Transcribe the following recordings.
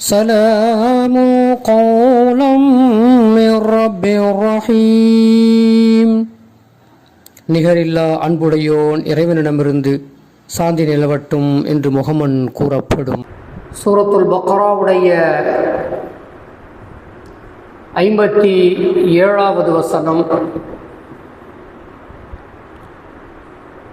سلام قولا من رب رحيم நிகரில்லா அன்புடையோன் இறைவனிடமிருந்து சாந்தி நிலவட்டும் என்று முகமன் கூறப்படும் சூரத்துல் பக்ராவுடைய ஐம்பத்தி ஏழாவது வசனம்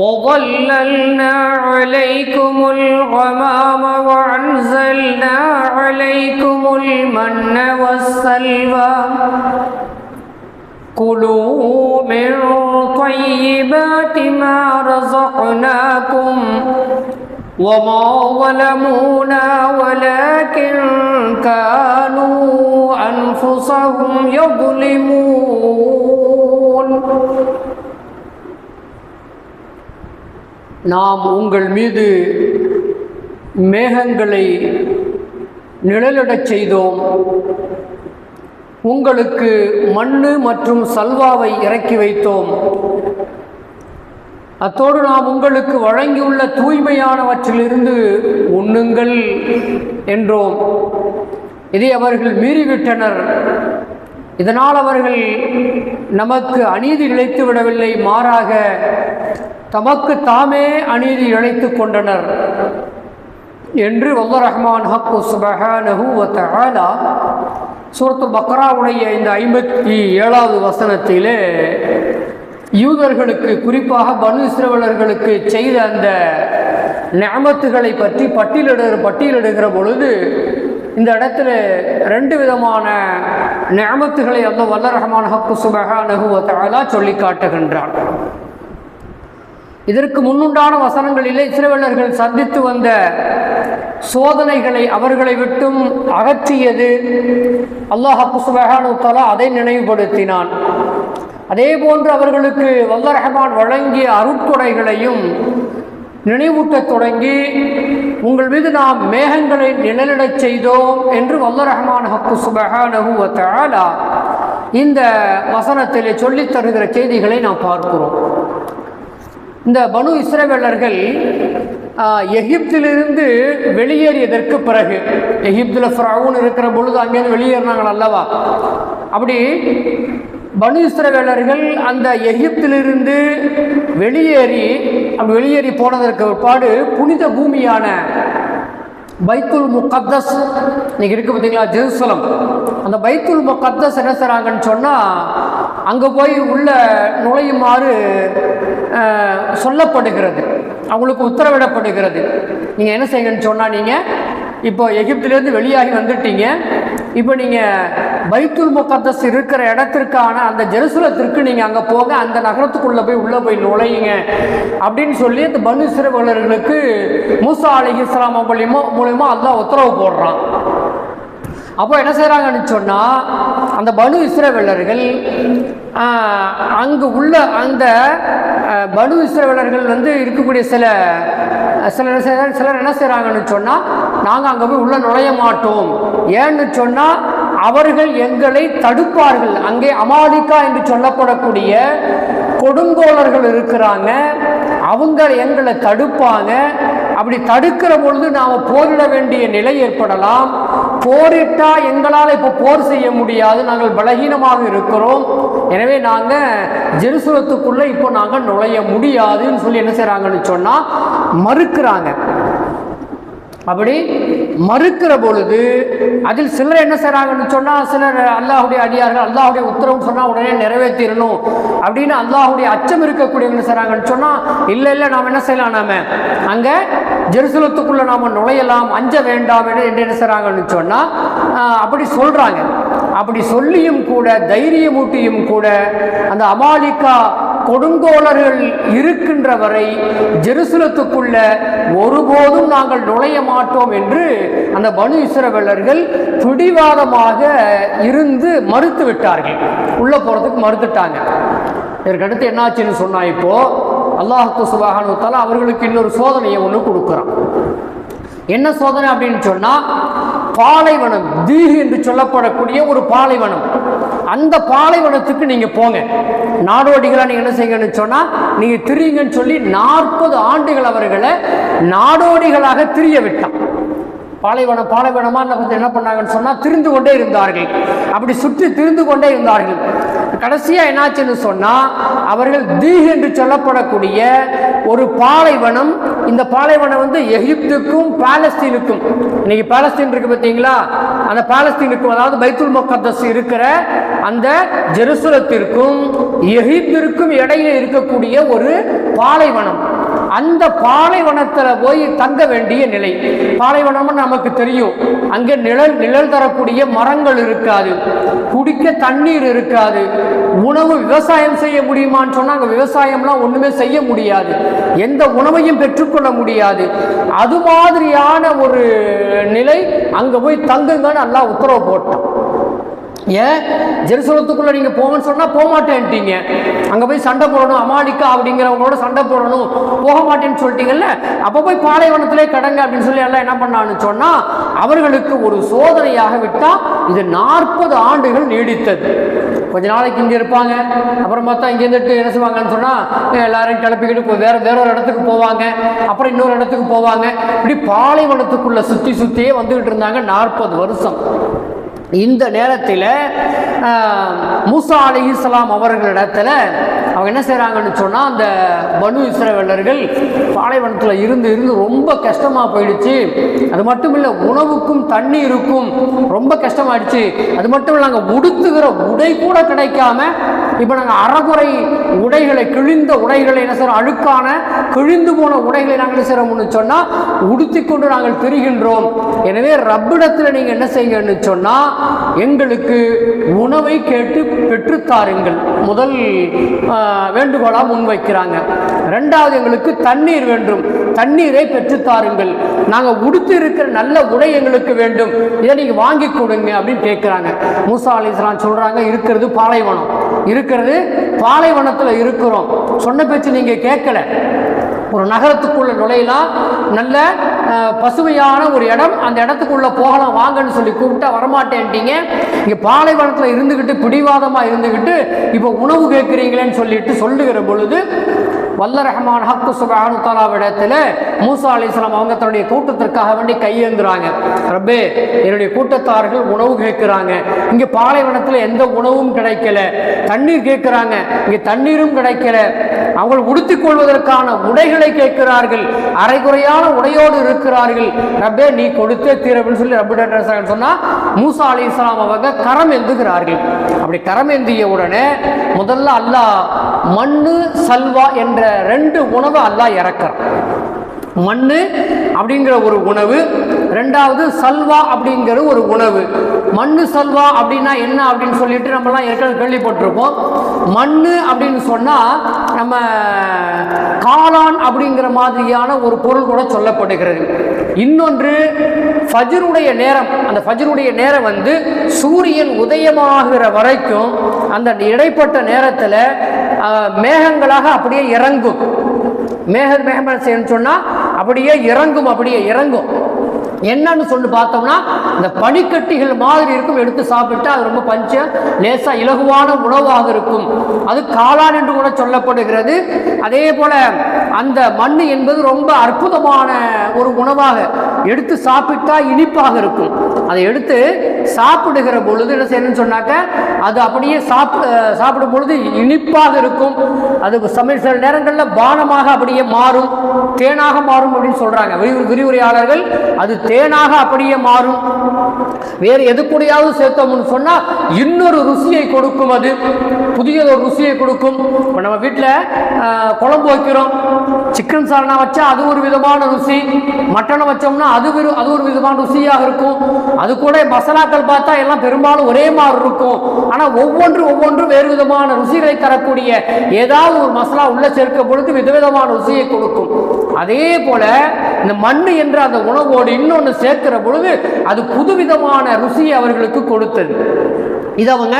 وظللنا عليكم الغمام وأنزلنا عليكم المن والسلوى. كلوا من طيبات ما رزقناكم وما ظلمونا ولكن كانوا أنفسهم يظلمون. நாம் உங்கள் மீது மேகங்களை நிழலிடச் செய்தோம். உங்களுக்கு மண்ணு மற்றும் சல்வாவை இறக்கி வைத்தோம். அத்தோடு நாம் உங்களுக்கு வழங்கியுள்ள தூய்மையானவற்றிலிருந்து உண்ணுங்கள் என்றோம். இதை அவர்கள் மீறிவிட்டனர். இதனால் அவர்கள் நமக்கு அநீதி இழைத்து விடவில்லை. மாறாக தமக்கு தாமே அநீதி இழைத்து கொண்டனர். என்று வல்ல ரஹ்மான் ஹக்கு சுபஹானஹு வ சூரத்து பக்ராவுடைய இந்த ஐம்பத்தி ஏழாவது வசனத்திலே யூதர்களுக்கு குறிப்பாக பனு இஸ்ரவேலர்களுக்கு செய்த அந்த நியமத்துகளை பற்றி பட்டியலிடு பட்டியலிடுகிற பொழுது இந்த இடத்துல ரெண்டு விதமான நியமத்துகளை அந்த வல்ல ரஹ்மான் ஹக்கு சுபஹானஹு வ சொல்லி காட்டுகின்றான். இதற்கு முன்னுண்டான வசனங்களிலே இஸ்ரவேலர்கள் சந்தித்து வந்த சோதனைகளை அவர்களை விட்டும் அகற்றியது. அல்லாஹ் சுபஹானு தலா அதை நினைவுபடுத்தினான். அதே போன்று அவர்களுக்கு வல்ல ரஹமான் வழங்கிய அருட்கொடைகளையும் நினைவூட்டத் தொடங்கி உங்கள் மீது நாம் மேகங்களை நிழலிடச் செய்தோம் என்று வல்ல ரஹ்மான் ஹக்கு சுபஹானஹு வ இந்த வசனத்திலே சொல்லித் தருகிற செய்திகளை நாம் பார்க்கிறோம். இந்த பனு இஸ்ரவேலர்கள் எகிப்திலிருந்து வெளியேறியதற்கு பிறகு எகிப்தில் ஃப்ரவுன் இருக்கிற பொழுது அங்கேருந்து வெளியேறினாங்கள் அல்லவா? அப்படி பனு இஸ்ரவேலர்கள் அந்த எகிப்திலிருந்து வெளியேறி அங்கே வெளியேறி போனதற்கு பாடு புனித பூமியான பைத்துல் முகத்தஸ் இன்னைக்கு இருக்கு பார்த்தீங்களா ஜெருசலம். அந்த பைத்துல் முகத்தஸ் என்ன செய்கிறாங்கன்னு சொன்னால் அங்கே போய் உள்ள நுழையுமாறு சொல்லப்படுகிறது. அவங்களுக்கு உத்தரவிடப்படுகிறது. நீங்கள் என்ன செய்யுங்கன்னு சொன்னால் நீங்கள் இப்போ எகிப்திலேருந்து வெளியாகி வந்துட்டீங்க. இப்போ நீங்கள் பைத்துல் முகத்தஸ் இருக்கிற இடத்திற்கான அந்த ஜெருசலத்திற்கு நீங்கள் அங்கே போங்க அந்த நகரத்துக்குள்ளே போய் உள்ளே போய் நுழையுங்க. அப்படின்னு சொல்லி அந்த பனு சிறுவலர்களுக்கு மூசா அலி இஸ்லாம் மூலியமோ மூலியமா அல்லாஹ் உத்தரவு போடுறான். அப்போ என்ன செய்கிறாங்கன்னு சொன்னால் அந்த பனு இஸ்ரவேலர்கள் அங்கு உள்ள அந்த பனு இஸ்ரவேலர்கள் வந்து இருக்கக்கூடிய சில சிலர் சிலர் என்ன செய்கிறாங்கன்னு சொன்னால் நாங்கள் அங்கே போய் உள்ளே நுழைய மாட்டோம். ஏன்னு சொன்னால் அவர்கள் எங்களை தடுப்பார்கள். அங்கே அமாதிக்கா என்று சொல்லப்படக்கூடிய கொடுங்கோலர்கள் இருக்கிறாங்க. அவங்க எங்களை தடுப்பாங்க. அப்படி தடுக்கிற பொழுது நாம் போரிட வேண்டிய நிலை ஏற்படலாம். போரிட்டா எங்களால் இப்போ போர் செய்ய முடியாது. நாங்கள் பலகீனமாக இருக்கிறோம். எனவே நாங்கள் ஜெருசலத்துக்குள்ளே இப்போ நாங்கள் நுழைய முடியாதுன்னு சொல்லி என்ன செய்கிறாங்கன்னு சொன்னால் மறுக்கிறாங்க. அப்படி மறுக்கிற பொழுது அதில் சிலர் என்ன செய்கிறாங்கன்னு சொன்னால் சிலர் அல்லாஹுடைய அடியார்கள் அல்லாஹுடைய உத்தரவு சொன்னால் உடனே நிறைவேற்றிடணும் அப்படின்னு அல்லாஹுடைய அச்சம் இருக்கக்கூடியவங்க என்ன செய்கிறாங்கன்னு சொன்னால் இல்லை இல்லை நாம் என்ன செய்யலாம் நாம? அங்கே ஜெருசலத்துக்குள்ளே நாம் நுழையலாம் அஞ்ச வேண்டாம் என்று என்ன செய்கிறாங்கன்னு சொன்னால் அப்படி சொல்கிறாங்க அப்படி சொல்லியும் கூட தைரியமூட்டியும் கூட அந்த அமாலிகா கொடுங்கோளர்கள் இருக்கின்ற வரை ஜெருசலத்துக்குள்ள ஒருபோதும் நாங்கள் நுழைய மாட்டோம் என்று அந்த பனு இஸ்ரவேலர்கள் பிடிவாதமாக இருந்து மறுத்து விட்டார்கள். உள்ள போறதுக்கு மறுத்துட்டாங்க. இதற்கடுத்து என்னாச்சுன்னு சொன்னா இப்போ அல்லாஹத்து சுபஹானு தஆலா அவர்களுக்கு இன்னொரு சோதனையை ஒன்று கொடுக்குறான். என்ன சோதனை அப்படின்னு சொன்னால் பாலைவனம் தீஹ் என்று சொல்லப்படக்கூடிய ஒரு பாலைவனம். அந்த பாலைவனத்துக்கு நீங்க போங்க. நாடோடிகளா நீங்க என்ன செய்யுங்கன்னு சொன்னா நீங்க திரியுங்கன்னு சொல்லி நாற்பது ஆண்டுகள் அவர்களை நாடோடிகளாக திரிய விட்டான். பாலைவனம் பாலைவனமாக என்ன என்ன பண்ணாங்கன்னு சொன்னால் திரிந்து கொண்டே இருந்தார்கள். அப்படி சுற்றி திரிந்து கொண்டே இருந்தார்கள். கடைசியாக என்னாச்சுன்னு சொன்னால் அவர்கள் தீஹ் என்று சொல்லப்படக்கூடிய ஒரு பாலைவனம் இந்த பாலைவனம் வந்து எகிப்துக்கும் பாலஸ்தீனுக்கும். இன்னைக்கு பாலஸ்தீன் இருக்கு பார்த்தீங்களா? அந்த பாலஸ்தீனுக்கும் அதாவது பைத்துல் முகத்தஸ் இருக்கிற அந்த ஜெருசலத்திற்கும் எகிப்திற்கும் இடையில இருக்கக்கூடிய ஒரு பாலைவனம். அந்த பாலைவனத்தில் போய் தங்க வேண்டிய நிலை. பாலைவனம்னு நமக்கு தெரியும். அங்கே நிழல் நிழல் தரக்கூடிய மரங்கள் இருக்காது. குடிக்க தண்ணீர் இருக்காது. உணவு விவசாயம் செய்ய முடியுமான்னு சொன்னால் அங்கே விவசாயம்லாம் ஒன்றுமே செய்ய முடியாது. எந்த உணவையும் பெற்றுக்கொள்ள முடியாது. அது மாதிரியான ஒரு நிலை அங்கே போய் தங்குங்கன்னு நல்லா உத்தரவு போட்டான். ஏன்? ஜெருசலத்துக்குள்ள நீங்க போங்கன்னு சொன்னா போக மாட்டேன்ட்டீங்க அங்க போய் சண்டை போடணும் அமாலிக்கா அப்படிங்கிறவங்களோட சண்டை போடணும். போக மாட்டேன்னு சொல்லிட்டீங்கல்ல? அப்ப போய் பாலைவனத்திலே கடங்க அப்படின்னு சொல்லி எல்லாம் என்ன பண்ணான்னு சொன்னா அவர்களுக்கு ஒரு சோதனையாக விட்டா இது நாற்பது ஆண்டுகள் நீடித்தது. கொஞ்ச நாளைக்கு இங்கே இருப்பாங்க. அப்புறம் பார்த்தா இங்கேருந்துட்டு என்ன செய்வாங்கன்னு சொன்னால் எல்லாரையும் கிளப்பிக்கிட்டு போ- வேற வேற ஒரு இடத்துக்கு போவாங்க. அப்புறம் இன்னொரு இடத்துக்கு போவாங்க. இப்படி பாலைவனத்துக்குள்ள சுற்றி சுற்றியே வந்துகிட்டு இருந்தாங்க நாற்பது வருஷம். இந்த நேரத்தில் மூசா அலி இஸ்லாம் அவர்களிடத்தில் அவங்க என்ன செய்கிறாங்கன்னு சொன்னால் அந்த பனு இஸ்ரவேலர்கள் பாலைவனத்தில் இருந்து இருந்து ரொம்ப கஷ்டமாக போயிடுச்சு. அது மட்டும் இல்லை உணவுக்கும் தண்ணீருக்கும் ரொம்ப கஷ்டமாயிடுச்சு. அது மட்டும் இல்லை நாங்கள் உடுத்துகிற உடை கூட கிடைக்காம இப்போ நாங்கள் அறகுறை உடைகளை கிழிந்த உடைகளை என்ன செய்கிறோம் அழுக்கான கிழிந்து போன உடைகளை நாங்கள் செய்கிறோம்னு சொன்னால் உடுத்தி கொண்டு நாங்கள் திரிகின்றோம். எனவே ரப்பிடத்தில் நீங்கள் என்ன செய்யுங்கன்னு சொன்னால் எங்களுக்கு உணவை கேட்டு பெற்றுத்தாருங்கள் முதல் வேண்டுகோளாக முன்வைக்கிறாங்க. ரெண்டாவது எங்களுக்கு தண்ணீர் வேண்டும். தண்ணீரை பெற்றுத்தாருங்கள் நாங்கள் உடுத்து இருக்கிற நல்ல உடை எங்களுக்கு வேண்டும். இதை நீங்கள் வாங்கி கொடுங்க அப்படின்னு கேட்குறாங்க மூசா அலிஸ்லாம் சொல்கிறாங்க இருக்கிறது பாலைவனம். இருக்கிறது பாலைவனத்தில் இருக்கிறோம். சொன்ன பேச்சு நீங்கள் கேட்கல. ஒரு நகரத்துக்குள்ள நுழையலாம் நல்ல பசுமையான ஒரு இடம் அந்த இடத்துக்குள்ள போகலாம் வாங்கன்னு சொல்லி கூப்பிட்டா வரமாட்டேன்ட்டீங்க. இங்கே பாலைவனத்தில் இருந்துக்கிட்டு பிடிவாதமாக இருந்துக்கிட்டு இப்போ உணவு கேட்குறீங்களேன்னு சொல்லிட்டு சொல்லுகிற பொழுது வல்ல ரஹ்மான் ஹக்கு சுகானு தாலாவிடத்தில் மூசா அலிஸ்லாம் அவங்க தன்னுடைய கூட்டத்திற்காக வேண்டி கையேந்துறாங்க. ரப்பே என்னுடைய கூட்டத்தார்கள் உணவு கேட்குறாங்க. இங்கே பாலைவனத்தில் எந்த உணவும் கிடைக்கல. தண்ணீர் கேட்குறாங்க. இங்கே தண்ணீரும் கிடைக்கல. அவங்க உடுத்திக் கொள்வதற்கான உடைகளை கேட்கிறார்கள். அரைகுறையான உடையோடு இருக்கிறார்கள். ரப்பே நீ கொடுத்தே தீரவில் சொல்லி ரப்பு சொன்னா மூசா அலி இஸ்லாம் அவங்க கரம் எந்துகிறார்கள் அப்படி கரம் எந்திய உடனே முதல்ல அல்லாஹ் மண்ணு சல்வா என்ற ரெண்டு உணவை அல்லாஹ் இறக்கிறான். மண்ணு அப்படிங்கிற ஒரு உணவு ரெண்டாவது சல்வா அப்படிங்கிற ஒரு உணவு. மண்ணு சல்வா அப்படின்னா என்ன அப்படின்னு சொல்லிட்டு நம்மலாம் ஏற்கனவே கேள்விப்பட்டிருப்போம். மண்ணு அப்படின்னு சொன்னா நம்ம காளான் அப்படிங்கிற மாதிரியான ஒரு பொருள் கூட சொல்லப்படுகிறது. இன்னொன்று ஃபஜ்ருடைய நேரம். அந்த ஃபஜ்ருடைய நேரம் வந்து சூரியன் உதயமாகிற வரைக்கும் அந்த இடைப்பட்ட நேரத்தில் மேகங்களாக அப்படியே இறங்கும். மேக மேகம் செய்யணும்னு அப்படியே இறங்கும் அப்படியே இறங்கும். என்னன்னு சொல்லி பார்த்தோம்னா இந்த பனிக்கட்டிகள் மாதிரி இருக்கும் எடுத்து சாப்பிட்டா அது ரொம்ப பஞ்ச லேசா இலகுவான உணவாக இருக்கும். அது காளான் என்று கூட சொல்லப்படுகிறது. அதே போல அந்த மண் என்பது ரொம்ப அற்புதமான ஒரு உணவாக எடுத்து சாப்பிட்டா இனிப்பாக இருக்கும். அதை எடுத்து சாப்பிடுகிற பொழுது என்ன செய்யணும்னு சொன்னாக்க அது அப்படியே சாப்பிட சாப்பிடும் பொழுது இனிப்பாக இருக்கும். அது சமையல் சில நேரங்களில் பானமாக அப்படியே மாறும். தேனாக மாறும் அப்படின்னு சொல்றாங்க. விரிவு விரிவுரையாளர்கள் அது தேனாக அப்படியே மாறும். வேறு எது கூடயாவது சேர்த்தோம்னு சொன்னால் இன்னொரு ருசியை கொடுக்கும் அது. புதிய ஒரு ருசியை கொடுக்கும். இப்போ நம்ம வீட்டில் குழம்பு வைக்கிறோம். சிக்கன் சால்னா வச்சா அது ஒரு விதமான ருசி. மட்டனை வச்சோம்னா அது ஒரு அது ஒரு விதமான ருசியாக இருக்கும். அது கூட மசாலாக்கள் பார்த்தா எல்லாம் பெரும்பாலும் ஒரே மாதிரி இருக்கும். ஆனால் ஒவ்வொன்று ஒவ்வொன்றும் வேறு விதமான ருசிகளை தரக்கூடிய ஏதாவது ஒரு மசாலா உள்ளே சேர்க்க பொழுது விதவிதமான ருசியை கொடுக்கும். அதே போல இந்த மண் என்ற அந்த உணவோடு இன்னொன்று சேர்க்கிற பொழுது அது புதுவிதமான ருசியை அவர்களுக்கு கொடுத்தது. இதை அவங்க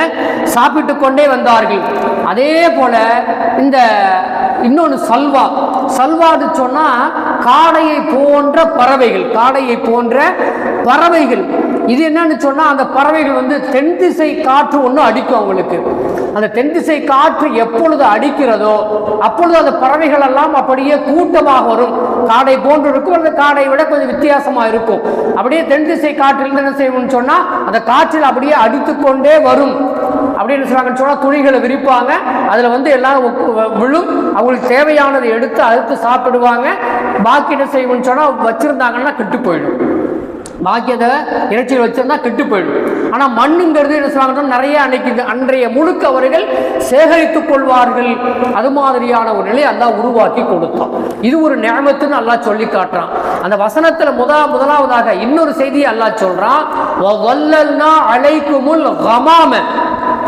சாப்பிட்டு கொண்டே வந்தார்கள். அதே போல இந்த இன்னொன்று சல்வா. சல்வான்னு சொன்னால் காடையை போன்ற பறவைகள் காடையை போன்ற பறவைகள். இது என்னன்னு சொன்னால் அந்த பறவைகள் வந்து தென் திசை காற்று ஒன்று அடிக்கும் அவங்களுக்கு. அந்த தென் திசை காற்று எப்பொழுது அடிக்கிறதோ அப்பொழுது அந்த பறவைகள் எல்லாம் அப்படியே கூட்டமாக வரும். காடை போன்று இருக்கும் அந்த காடை விட கொஞ்சம் வித்தியாசமாக இருக்கும். அப்படியே தென் திசை காற்றிலிருந்து என்ன செய்வோம்னு சொன்னால் அந்த காற்றில் அப்படியே அடித்துக்கொண்டே வரும். அப்படின்னு சொல்றாங்கன்னு சொன்னால் துணிகளை விரிப்பாங்க. அதில் வந்து எல்லாம் விழும் அவங்களுக்கு தேவையானதை எடுத்து அறுத்து சாப்பிடுவாங்க. பாக்கி என்ன செய்வோம்னு சொன்னால் வச்சுருந்தாங்கன்னா கெட்டு போயிடும். பாக்கி அதை இறைச்சியில் வச்சிருந்தா கெட்டு போயிடும். ஆனால் மண்ணுங்கிறது என்ன சொல்றாங்கன்னா நிறைய அன்னைக்கு அன்றைய முழுக்க அவர்கள் சேகரித்துக் கொள்வார்கள். அது மாதிரியான ஒரு நிலை அல்லா உருவாக்கி கொடுத்தான். இது ஒரு நியமத்துன்னு அல்லா சொல்லி காட்டுறான். அந்த வசனத்தில் முதல் முதலாவதாக இன்னொரு செய்தியை அல்லா சொல்றான். அழைக்குமுல் ஹமாம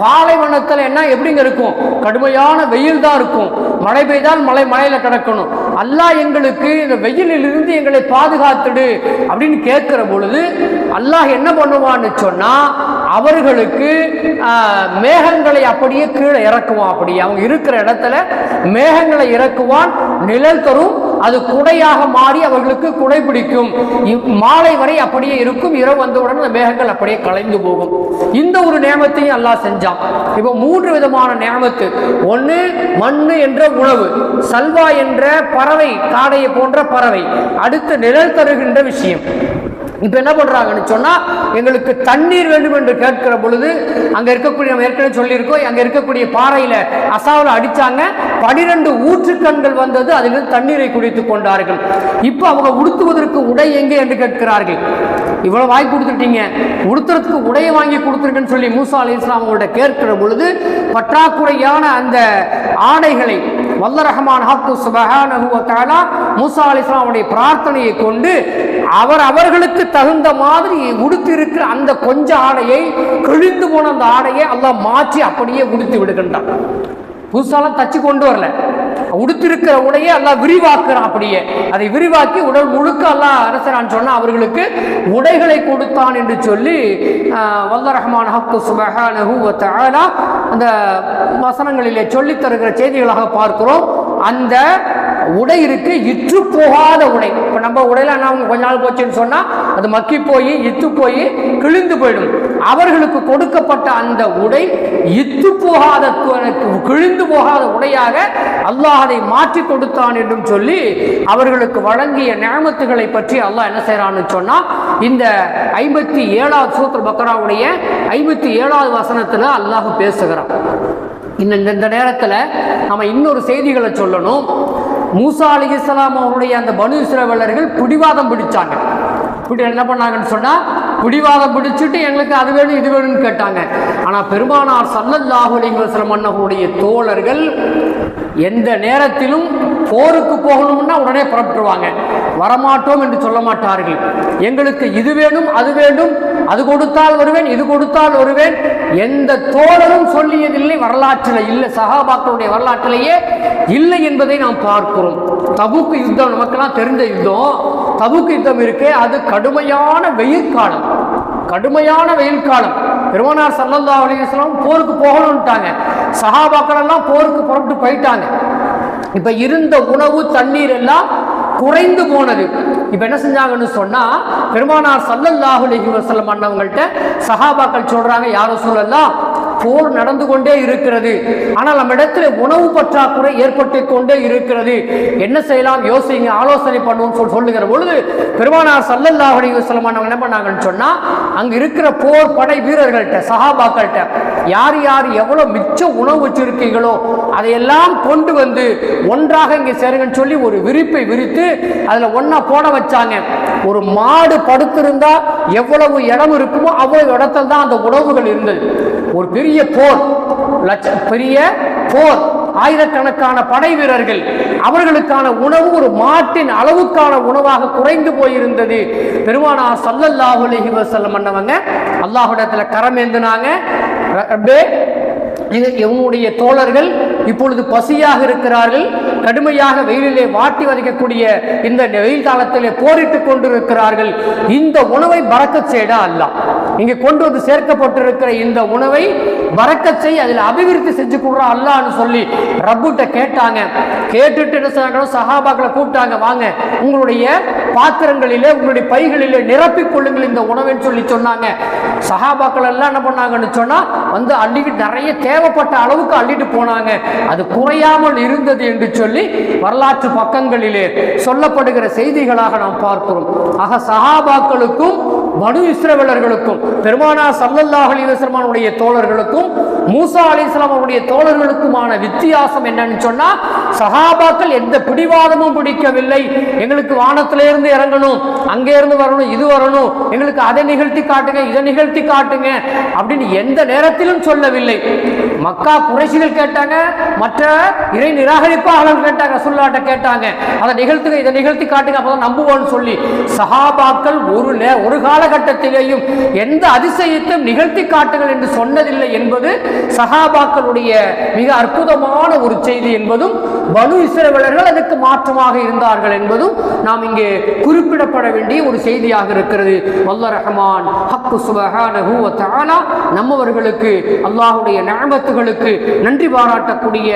பாலைவனத்தில் என்ன எப்படிங்க இருக்கும்? கடுமையான வெயில் தான் இருக்கும். மழை பெய்தால் மழை மழையில் கிடக்கணும். அல்லாஹ் எங்களுக்கு இந்த வெயிலில் இருந்து எங்களை பாதுகாத்துடு அப்படின்னு கேட்கிற பொழுது அல்லாஹ் என்ன பண்ணுவான்னு சொன்னால் அவர்களுக்கு மேகங்களை அப்படியே கீழே இறக்குவான். அப்படி அவங்க இருக்கிற இடத்துல மேகங்களை இறக்குவான் நிழல் தரும் அது குடையாக மாறி அவர்களுக்கு குடை பிடிக்கும். மாலை வரை அப்படியே இருக்கும். இரவு வந்தவுடன் அந்த மேகங்கள் அப்படியே கலைந்து போகும். இந்த ஒரு நியமத்தையும் அல்லாஹ் செஞ்சான். இப்போ மூன்று விதமான நியமத்து ஒன்று மண்ணு என்ற உணவு. சல்வா என்ற பறவை காடையை போன்ற பறவை. அடுத்து நிழல் தருகின்ற விஷயம். இப்ப என்ன பண்றாங்கன்னு சொன்னா எங்களுக்கு தண்ணீர் வேண்டும் என்று கேட்கிற பொழுது அங்க இருக்கக்கூடிய நம்ம ஏற்கனவே சொல்லியிருக்கோம் அங்க இருக்கக்கூடிய பாறையில அசாவில் அடிச்சாங்க பனிரெண்டு ஊற்றுக்கண்கள் வந்தது அதிலிருந்து தண்ணீரை குடித்துக் கொண்டார்கள். இப்போ அவங்க உடுத்துவதற்கு உடை எங்கே என்று கேட்கிறார்கள். இவ்வளவு வாங்கி கொடுத்துட்டீங்க. உடுத்துறதுக்கு உடையை வாங்கி கொடுத்துருக்கேன்னு சொல்லி மூசா அலி இஸ்லாம் அவங்கள்ட்ட கேட்கிற பொழுது பற்றாக்குறையான அந்த ஆடைகளை வல்ல ரஹமான் ஹக்கு சுபஹானஹு மூசா அவருடைய பிரார்த்தனையை கொண்டு அவர் அவர்களுக்கு தகுந்த மாதிரி உடுத்திருக்கிற அந்த கொஞ்ச ஆடையை கிழிந்து போன அந்த ஆடையை அல்லாஹ் மாற்றி அப்படியே உடுத்தி விடுகின்றான். புதுசாலாம் தச்சு கொண்டு வரல. உடுத்திருக்கிற உடையை எல்லாம் விரிவாக்குறான் அப்படியே. அதை விரிவாக்கி உடல் முழுக்க எல்லாம் அரசரான்னு சொன்னால் அவர்களுக்கு உடைகளை கொடுத்தான் என்று சொல்லி வல்ல ரஹ்மான் ஹக்கு சுபஹானஹு அந்த வசனங்களிலே சொல்லித் தருகிற செய்திகளாக பார்க்கிறோம். அந்த உடை இருக்கு இற்று போகாத உடை. இப்போ நம்ம உடையில என்ன கொஞ்ச நாள் போச்சுன்னு சொன்னால் அது மக்கி போய் இத்து போய் கிழிந்து போயிடும். அவர்களுக்கு கொடுக்கப்பட்ட அந்த உடை இத்து போகாத கிழிந்து போகாத உடையாக அல்லாஹ் அதை மாற்றி கொடுத்தான் என்றும் சொல்லி அவர்களுக்கு வழங்கிய நியமத்துகளை பற்றி அல்லாஹ் என்ன செய்கிறான்னு சொன்னால் இந்த ஐம்பத்தி ஏழாவது சூத்திர பக்ராவுடைய ஐம்பத்தி ஏழாவது வசனத்தில் அல்லாஹ் பேசுகிறான். இந்த இந்த- இந்த நேரத்தில் நம்ம இன்னொரு செய்திகளை சொல்லணும். மூசா அலிஸ்லாம் அவருடைய அந்த பனு இஸ்ரவேலர்கள் பிடிவாதம் பிடிச்சாங்க. இப்படி என்ன பண்ணாங்கன்னு சொன்னா பிடிவாதம் பிடிச்சிட்டு எங்களுக்கு அது வேணும் இது வேணும்னு கேட்டாங்க. ஆனா பெருமானார் சல்லல்லாஹு அலைஹி வஸல்லம் தோழர்கள் எந்த நேரத்திலும் போருக்கு போகணும்னா உடனே புறப்பட்டுருவாங்க. வரமாட்டோம் என்று சொல்ல மாட்டார்கள். எங்களுக்கு இது வேணும் அது வேண்டும் அது கொடுத்தால் வருவேன் இது கொடுத்தால் வருவேன். எந்த தோழரும் சொல்லியதில்லை வரலாற்றில் இல்லை சகாபாக்களுடைய வரலாற்றிலேயே இல்லை என்பதை நாம் பார்க்கிறோம். தபுக்கு யுத்தம் நமக்கெல்லாம் தெரிந்த யுத்தம். தபுக்கு யுத்தம் இருக்கே அது கடுமையான வெயில் காலம். கடுமையான வெயில் காலம். பெருமானார் சல்லல்லா அலிஸ்லாம் போருக்கு போகணும்ட்டாங்க. சஹாபாக்கள் எல்லாம் போருக்கு புறப்பட்டு போயிட்டாங்க. இப்ப இருந்த உணவு தண்ணீர் எல்லாம் குறைந்து போனது. இப்ப என்ன செஞ்சாங்கன்னு சொன்னா பெருமானார் சல்லல்லாஹு அலைஹி வஸல்லம் அண்ணவங்கள்ட்ட சஹாபாக்கள் சொல்றாங்க யாரும் சொல்லலாம் போர் நடந்து கொண்டே இருக்கிறது. ஆனால் நம்ம இடத்துல உணவு பற்றாக்குறை ஏற்பட்டு கொண்டே இருக்கிறது. என்ன செய்யலாம்? யோசிங்க ஆலோசனை பண்ணுவோம் சொல் சொல்லுகிற பொழுது பெருமானார் சல்லல்லாஹ் அலைஹி வஸல்லம் அண்ணவங்க என்ன பண்ணாங்கன்னு சொன்னா அங்க இருக்கிற போர் படை வீரர்கள்ட்ட சஹாபாக்கள்கிட்ட யார் யார் எவ்வளவு மிச்ச உணவு வச்சிருக்கீங்களோ அதையெல்லாம் கொண்டு வந்து ஒன்றாக இங்கே சேருங்கன்னு சொல்லி ஒரு விரிப்பை விரித்து அதுல ஒன்றா போட வச்சாங்க. ஒரு மாடு படுத்திருந்தா எவ்வளவு இடம் இருக்குமோ அவ்வளவு இடத்துல தான் அந்த உணவுகள் இருந்தது. ஒரு பெரிய பெரிய போர் லட்ச பெரிய போர். ஆயிரக்கணக்கான படை வீரர்கள் அவர்களுக்கான உணவு ஒரு மாட்டின் அளவுக்கான உணவாக குறைந்து போயிருந்தது. பெருமானா சல்லல்லாஹு அலைஹி வஸல்லம் பண்ணவங்க அல்லாஹ்விடத்துல கரமேந்தினாங்க இவனுடைய தோழர்கள் இப்பொழுது பசியாக இருக்கிறார்கள். கடுமையாக வெயிலிலே வாட்டி வதைக்கக்கூடிய இந்த வெயில் காலத்திலே போரிட்டுக் கொண்டிருக்கிறார்கள். இந்த உணவை பறக்கச் செய்டா அல்லாஹ். இங்கே கொண்டு வந்து சேர்க்கப்பட்டிருக்கிற இந்த உணவை வரக்க செய் அதில் அபிவிருத்தி செஞ்சு கொடுறா அல்லான்னு சொல்லி ரப்புட்ட கேட்டாங்க. கேட்டுட்டு என்ன சொன்னாங்க சஹாபாக்களை கூப்பிட்டாங்க வாங்க உங்களுடைய பாத்திரங்களிலே உங்களுடைய பைகளிலே நிரப்பிக் கொள்ளுங்கள் இந்த உணவுன்னு சொல்லி சொன்னாங்க. சஹாபாக்கள் எல்லாம் என்ன பண்ணாங்கன்னு சொன்னா வந்து அள்ளிக்கிட்டு நிறைய தேவைப்பட்ட அளவுக்கு அள்ளிட்டு போனாங்க. அது குறையாமல் இருந்தது என்று சொல்லி வரலாற்று பக்கங்களிலே சொல்லப்படுகிற செய்திகளாக நாம் பார்க்கிறோம். ஆக சஹாபாக்களுக்கும் மனு இஸ்ரவேலர்களுக்கும் பெருமானா சல்லல்லாஹ் அலைஹி தோழர்களுக்கும் மூசா அலைஹிஸ்ஸலாம் அவருடைய தோழர்களுக்குமான வித்தியாசம் என்னன்னு சொன்னா சஹாபாக்கள் எந்த பிடிவாதமும் பிடிக்கவில்லை. எங்களுக்கு வானத்திலிருந்து இறங்கணும் அங்கே இருந்து வரணும் இது வரணும் எங்களுக்கு அதை நிகழ்த்தி காட்டுங்க இதை நிகழ்த்தி காட்டுங்க அப்படின்னு எந்த நேரத்திலும் சொல்லவில்லை. மக்கா குறைசிகள் கேட்டாங்க மற்ற இறை நிராகரிப்பாளர்கள் கேட்டாங்க சுல்லாட்ட கேட்டாங்க. அதை நிகழ்த்துங்க இதை நிகழ்த்தி காட்டுங்க அப்பதான் நம்புவோம்னு சொல்லி சஹாபாக்கள் ஒரு ஒரு ஒரு காலகட்டத்திலேயும் எந்த அதிசயத்தையும் நிகழ்த்தி காட்டுங்கள் என்று சொன்னதில்லை என்பது சஹாபாக்களுடைய மிக அற்புதமான ஒரு செய்தி என்பதும் பனு இஸ்ரவேலர்கள் அதுக்கு மாற்றமாக இருந்தார்கள் என்பதும் நாம் இங்கே குறிப்பிடப்பட வேண்டிய ஒரு செய்தியாக இருக்கிறது. வல்ல ரஹமான் ஹக்கு சுபஹானஹு வ நம்மவர்களுக்கு அல்லாஹுடைய நிஅமத்துகளுக்கு நன்றி பாராட்டக்கூடிய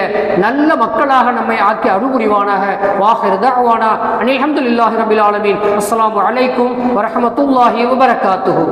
நல்ல மக்களாக நம்மை ஆக்கி அருள்புரிவானாக. வாஹிர் தஅவானா. அனில் ஹம்துலில்லாஹி ரபில் ஆலமீன். அஸ்ஸலாமு அலைக்கும் வரஹ்மத்துல்லாஹி वबरकातुहु